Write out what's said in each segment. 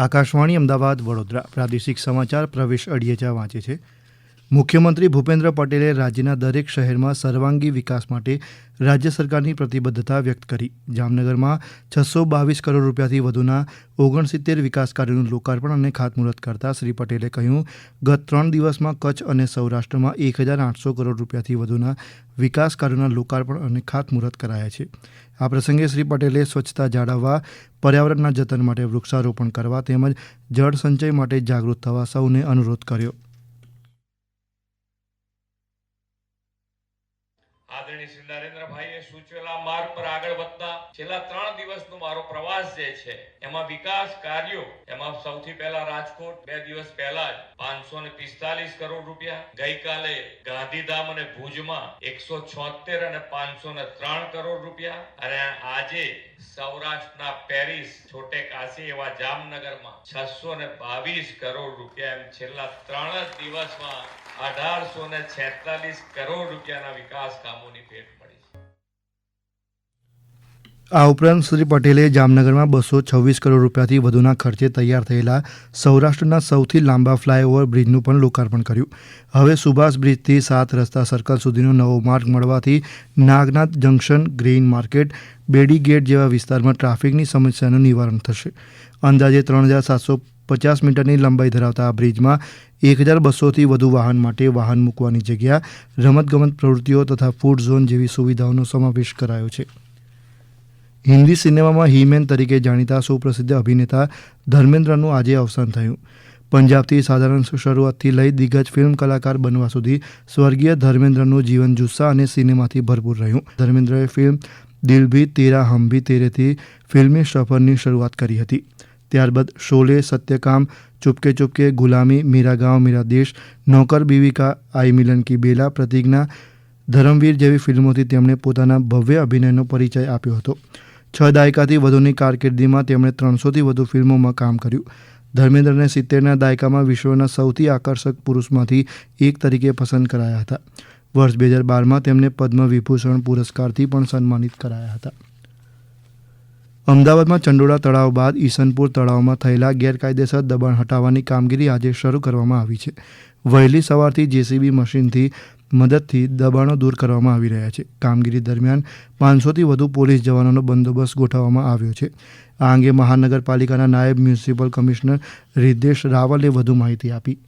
આકાશવાણી અમદાવાદ વડોદરા પ્રાદેશિક સમાચાર પ્રવેશ અડિયેચા વાંચે છે. મુખ્યમંત્રી ભૂપેન્દ્ર પટેલે રાજ્યના દરેક શહેરમાં સર્વાંગી વિકાસ માટે રાજ્ય સરકારની પ્રતિબદ્ધતા વ્યક્ત કરી. જામનગરમાં છસો બાવીસ કરોડ રૂપિયાથી વધુના ઓગણસિત્તેર વિકાસ કાર્યોનું લોકાર્પણ અને ખાતમુહૂર્ત કરતા શ્રી પટેલે કહ્યું, ગત ત્રણ દિવસમાં કચ્છ અને સૌરાષ્ટ્રમાં એક હજાર આઠસો કરોડ રૂપિયાથી વધુના વિકાસ કાર્યોના લોકાર્પણ અને ખાતમુહૂર્ત કરાયા છે. આ પ્રસંગે શ્રી પટેલે સ્વચ્છતા જાળવવા, પર્યાવરણના જતન માટે વૃક્ષારોપણ કરવા તેમજ જળ સંચય માટે જાગૃત થવા સૌને અનુરોધ કર્યો. આદરણીય શ્રી નરેન્દ્રભાઈએ સૂચવેલા માર્ગ પર આગળ વધતા છેલ્લા ત્રણ દિવસનો મારો પ્રવાસ જે છે, એમાં વિકાસ કાર્યો, એમાં સૌથી પહેલા રાજકોટ, બે દિવસ પહેલા જ પાંચસો ને પિસ્તાલીસ કરોડ રૂપિયા, ગઈકાલે ગાંધીધામ અને ભુજમાં એકસો છોતેર અને પાંચસો ને ત્રણ કરોડ રૂપિયા અને આજે સૌરાષ્ટ્રના પેરિસ, છોટે કાશી એવા જામનગરમાં છસો ને બાવીસ કરોડ રૂપિયા એમ છેલ્લા ત્રણ જ દિવસમાં અઢારસો ને છેતાલીસ કરોડ રૂપિયાના વિકાસ કામોની ભેટ મળી આ ઉપરાંત શ્રી પટેલે જામનગરમાં બસો છવ્વીસ કરોડ રૂપિયાથી વધુના ખર્ચે તૈયાર થયેલા સૌરાષ્ટ્રના સૌથી લાંબા ફ્લાયઓવર બ્રિજનું પણ લોકાર્પણ કર્યું. હવે સુભાષ બ્રિજથી સાત રસ્તા સર્કલ સુધીનો નવો માર્ગ મળવાથી Nagnath junction, green market, Bedi gate જેવા વિસ્તારમાં ટ્રાફિકની સમસ્યાનું નિવારણ થશે. અંદાજે ત્રણ હજાર સાતસો પચાસ મીટરની લંબાઈ ધરાવતા આ બ્રિજમાં એક હજાર બસોથી વધુ વાહન માટે વાહન મૂકવાની જગ્યા, રમતગમત પ્રવૃત્તિઓ તથા ફૂડ ઝોન જેવી સુવિધાઓનો સમાવેશ કરાયો છે. હિન્દી સિનેમામાં હીમેન તરીકે જાણીતા સુપ્રસિદ્ધ અભિનેતા ધર્મેન્દ્રનું આજે અવસાન થયું. પંજાબથી સાધારણ શરૂઆતથી લઈ દિગ્ગજ ફિલ્મ કલાકાર બનવા સુધી સ્વર્ગીય ધર્મેન્દ્રનું જીવન જુસ્સા અને સિનેમાથી ભરપૂર રહ્યું. ધર્મેન્દ્રએ ફિલ્મ દિલ ભી તેરા હમ ભી તેરેથી ફિલ્મી સફરની શરૂઆત કરી હતી. ત્યારબાદ શોલે, સત્યકામ, ચુપકે ચુપકે, ગુલામી, મેરા ગાંવ, મીરા દેશ, નૌકર બીવી કા આઈ મિલન કી બેલા, પ્રતિજ્ઞા, ધરમવીર જેવી ફિલ્મોથી તેમણે પોતાના ભવ્ય અભિનયનો પરિચય આપ્યો હતો. છ દાયકાથી વધુની કારકિર્દીમાં તેમણે ત્રણસોથી વધુ ફિલ્મોમાં કામ કર્યું. ધર્મેન્દ્રને સિત્તેરના દાયકામાં વિશ્વના સૌથી આકર્ષક પુરુષમાંથી એક તરીકે પસંદ કરાયા હતા. વર્ષ બે હજાર બારમાં તેમને પદ્મ વિભૂષણ પુરસ્કારથી પણ સન્માનિત કરાયા હતા. અમદાવાદમાં ચંડોળા તળાવ બાદ ઈસનપુર તળાવમાં થયેલા ગેરકાયદેસર દબાણ હટાવવાની કામગીરી આજે શરૂ કરવામાં આવી છે. વહેલી સવારથી જેસીબી મશીનથી મદદથી દબાણો દૂર કરવામાં આવી રહ્યા છે. કામગીરી દરમિયાન પાંચસોથી વધુ પોલીસ જવાનોનો બંદોબસ્ત ગોઠવવામાં આવ્યો છે. આ અંગે મહાનગરપાલિકાના નાયબ મ્યુનિસિપલ કમિશનર રિદ્દેશ રાવલે વધુ માહિતી આપી.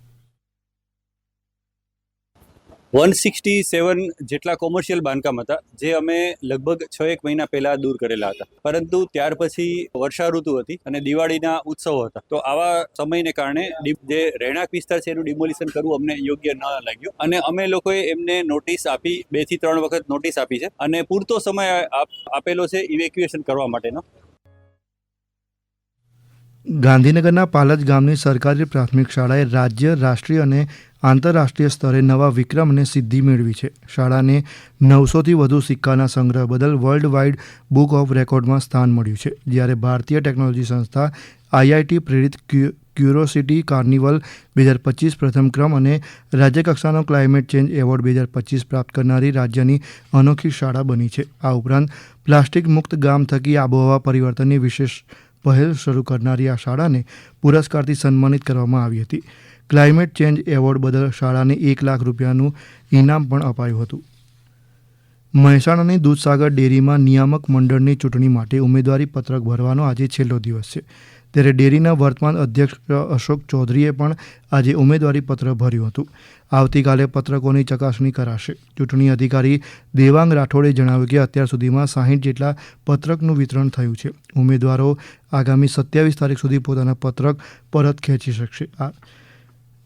વન સિક્સટી સેવન જેટલા કોમર્શિયલ બાંધકામ હતા, જે અમે લગભગ છ એક મહિના પહેલા દૂર કરેલા હતા. પરંતુ ત્યાર પછી વર્ષા ઋતુ હતી અને દિવાળીના ઉત્સવો હતા. તો આવા સમયને કારણે જે રહેણાંક વિસ્તાર છે એનું ડિમોલિશન કરવું અમને યોગ્ય ન લાગ્યું. અને અમે લોકોએ એમને નોટિસ આપી, બેથી ત્રણ વખત નોટિસ આપી છે. અને પૂરતો સમય આપ- આપેલો છે ઇવેક્યુએશન કરવા માટેનો. ગાંધીનગરના પાલજ ગામની સરકારી પ્રાથમિક શાળાએ રાજ્ય, રાષ્ટ્રીય અને આંતરરાષ્ટ્રીય સ્તરે નવા વિક્રમ અને સિદ્ધિ મેળવી છે. શાળાને નવસોથી વધુ સિક્કાના સંગ્રહ બદલ વર્લ્ડ વાઇડ બુક ઓફ રેકોર્ડમાં સ્થાન મળ્યું છે. જ્યારે ભારતીય ટેકનોલોજી સંસ્થા આઈઆઈટી પ્રેરિત ક્યુ, ક્યુરોસિટી કાર્નિવલ બે હજાર પચીસ પ્રથમ ક્રમ અને રાજ્યકક્ષાનો ક્લાઇમેટ ચેન્જ એવોર્ડ બે હજાર પચીસ પ્રાપ્ત કરનારી રાજ્યની અનોખી શાળા બની છે. આ ઉપરાંત પ્લાસ્ટિક મુક્ત ગામ થકી આબોહવા પરિવર્તનની વિશેષ પહેલ શરૂ કરનારી આ શાળાને પુરસ્કારથી સન્માનિત કરવામાં આવી હતી. ક્લાઇમેટ ચેન્જ એવોર્ડ બદલ શાળાને એક લાખ રૂપિયાનું ઇનામ પણ અપાયું હતું. મહેસાણાની દૂધસાગર ડેરીમાં નિયામક મંડળની ચૂંટણી માટે ઉમેદવારી પત્રક ભરવાનો આજે છેલ્લો દિવસ છે. ત્યારે ડેરીના વર્તમાન અધ્યક્ષ અશોક ચૌધરીએ પણ આજે ઉમેદવારી પત્ર ભર્યું હતું. આવતીકાલે પત્રકોની ચકાસણી કરાશે. ચૂંટણી અધિકારી દેવાંગ રાઠોડે જણાવ્યું કે અત્યાર સુધીમાં સાહીઠ જેટલા પત્રકનું વિતરણ થયું છે. ઉમેદવારો આગામી સત્યાવીસ તારીખ સુધી પોતાના પત્રક પરત ખેંચી શકશે. આ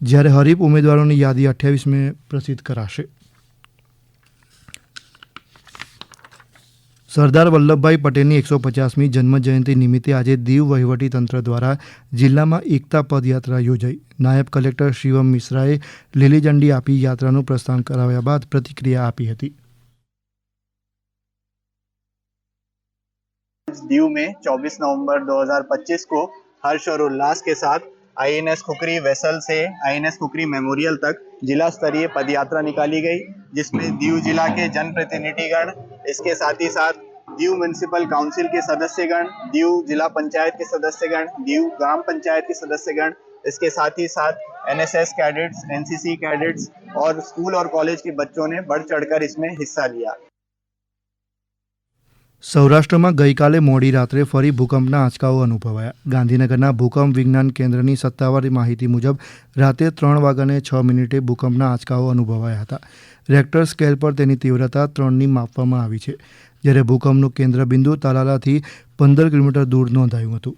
જ્યારે હરીફ ઉમેદવારોની યાદી અઠ્યાવીસ મે પ્રસિદ્ધ કરાશે. સરદાર વલ્લભભાઈ પટેલની એકસો પચાસમી જન્મજયંતિ નિમિત્તે આજે દીવ વહીવટી તંત્ર દ્વારા જિલ્લામાં એકતા પદયાત્રા યોજાઈ નાયબ કલેક્ટર શિવમ મિશ્રાએ લીલી ઝંડી આપી યાત્રાનું પ્રસ્થાન કરાવ્યા બાદ પ્રતિક્રિયા આપી હતી दीव में 24 नवंबर 2025 को हर्ष और उल्लास के साथ आईएनएस खुकरी वेसल से आईएनएस खुकरी मेमोरियल तक जिला स्तरीय पदयात्रा निकाली गई जिसमें दीव जिला के जनप्रतिनिधिगण इसके साथ ही साथ दीव म्यूनसिपल काउंसिल के सदस्यगण, दीव जिला पंचायत के सदस्यगण, दीव ग्राम पंचायत के सदस्यगण, इसके साथ ही साथ एनएसएस कैडेट्स, एनसीसी कैडेट्स और स्कूल और कॉलेज के बच्चों ने बढ़ चढ़कर इसमें हिस्सा लिया। સૌરાષ્ટ્રમાં ગઈકાલે મોડી રાત્રે ફરી ભૂકંપના આંચકાઓ અનુભવાયા. ગાંધીનગરના ભૂકંપ વિજ્ઞાન કેન્દ્રની સત્તાવાર માહિતી મુજબ રાતે ત્રણ વાગ્યાને છ મિનિટે ભૂકંપના આંચકાઓ અનુભવાયા હતા. રેક્ટર સ્કેલ પર તેની તીવ્રતા ત્રણની માપવામાં આવી છે. જ્યારે ભૂકંપનું કેન્દ્રબિંદુ તાલાલાથી પંદર કિલોમીટર દૂર નોંધાયું હતું.